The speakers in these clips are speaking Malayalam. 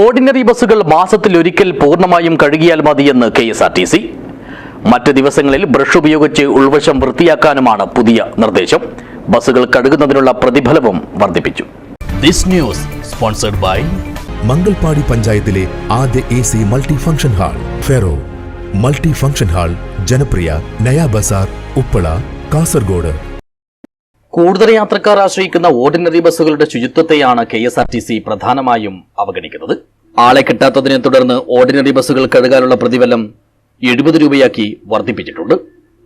ഓർഡിനറി ബസ്സുകൾ മാസത്തിൽ ഒരിക്കൽ പൂർണമായും കഴുകിയാൽ മതിയെന്ന് K S R T C. മറ്റ് ദിവസങ്ങളിൽ ബ്രഷ് ഉപയോഗിച്ച് ഉൾവശം വൃത്തിയാക്കാനുമാണ് പുതിയ നിർദ്ദേശം. ബസ്സുകൾ കഴുകുന്നതിനുള്ള പ്രതിഫലവും വർദ്ധിപ്പിച്ചു. This news sponsored by Mangalpady പഞ്ചായത്തിലെ ആദ്യ A C multi function hall Fero. Multi function hall ജനപ്രിയ നയാ ബസാർ ഉപ്പള കാസർഗോഡ്. കൂടുതൽ യാത്രക്കാർ ആശ്രയിക്കുന്ന ഓർഡിനറി ബസ്സുകളുടെ ശുചിത്വത്തെയാണ് K S R T C പ്രധാനമായും അവഗണിക്കുന്നത്. ആളെ കിട്ടാത്തതിനെ തുടർന്ന് ഓർഡിനറി ബസ്സുകൾ കഴുകാനുള്ള പ്രതിഫലം എഴുപത് രൂപയാക്കി വർദ്ധിപ്പിച്ചിട്ടുണ്ട്.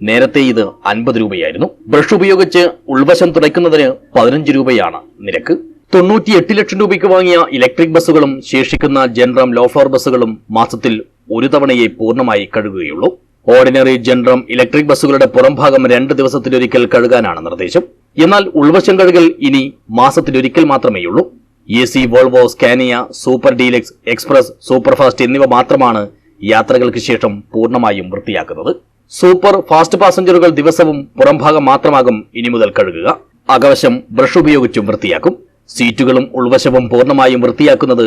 നേരത്തെ ഇത് അൻപത് രൂപയായിരുന്നു. ബ്രഷ് ഉപയോഗിച്ച് ഉൾവശം തുടയ്ക്കുന്നതിന് പതിനഞ്ച് രൂപയാണ് നിരക്ക്. തൊണ്ണൂറ്റി എട്ട് ലക്ഷം രൂപയ്ക്ക് വാങ്ങിയ ഇലക്ട്രിക് ബസ്സുകളും ശേഷിക്കുന്ന ജനറം ലോഫർ ബസ്സുകളും മാസത്തിൽ ഒരു തവണയെ പൂർണമായി കഴുകുകയുള്ളൂ. ഓർഡിനറി ജനറം ഇലക്ട്രിക് ബസ്സുകളുടെ പുറംഭാഗം രണ്ട് ദിവസത്തിലൊരിക്കൽ കഴുകാനാണ് നിർദ്ദേശം. എന്നാൽ ഉൾവശം കഴുകൽ ഇനി മാസത്തിലൊരിക്കൽ മാത്രമേയുള്ളൂ A C Volvo Scania super deluxe express superfast എന്നിവ മാത്രമാണ് യാത്രകൾക്ക് ശേഷം പൂർണമായും വൃത്തിയാക്കുന്നത്. സൂപ്പർ ഫാസ്റ്റ് പാസഞ്ചറുകൾ ദിവസവും പുറംഭാഗം മാത്രമാകും ഇനി മുതൽ കഴുകുക. അകവശം ബ്രഷ് ഉപയോഗിച്ചും വൃത്തിയാക്കും. സീറ്റുകളും ഉൾവശവും പൂർണമായും വൃത്തിയാക്കുന്നത്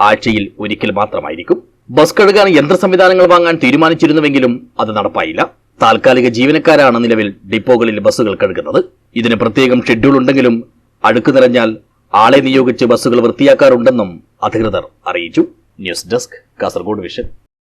ആഴ്ചയിൽ ഒരിക്കൽ മാത്രമായിരിക്കും. ബസ് കഴുകാൻ യന്ത്ര സംവിധാനങ്ങൾ വാങ്ങാൻ തീരുമാനിച്ചിരുന്നുവെങ്കിലും അത് നടപ്പായില്ല. താൽക്കാലിക ജീവനക്കാരാണ് നിലവിൽ ഡിപ്പോകളിൽ ബസ്സുകൾ കഴുകുന്നത്. ഇതിന് പ്രത്യേകം ഷെഡ്യൂൾ ഉണ്ടെങ്കിലും അടുക്കു നിറഞ്ഞാൽ ആളെ നിയോഗിച്ച് ബസ്സുകൾ വൃത്തിയാക്കാറുണ്ടെന്നും അധികൃതർ അറിയിച്ചു. News desk Kasaragod vision.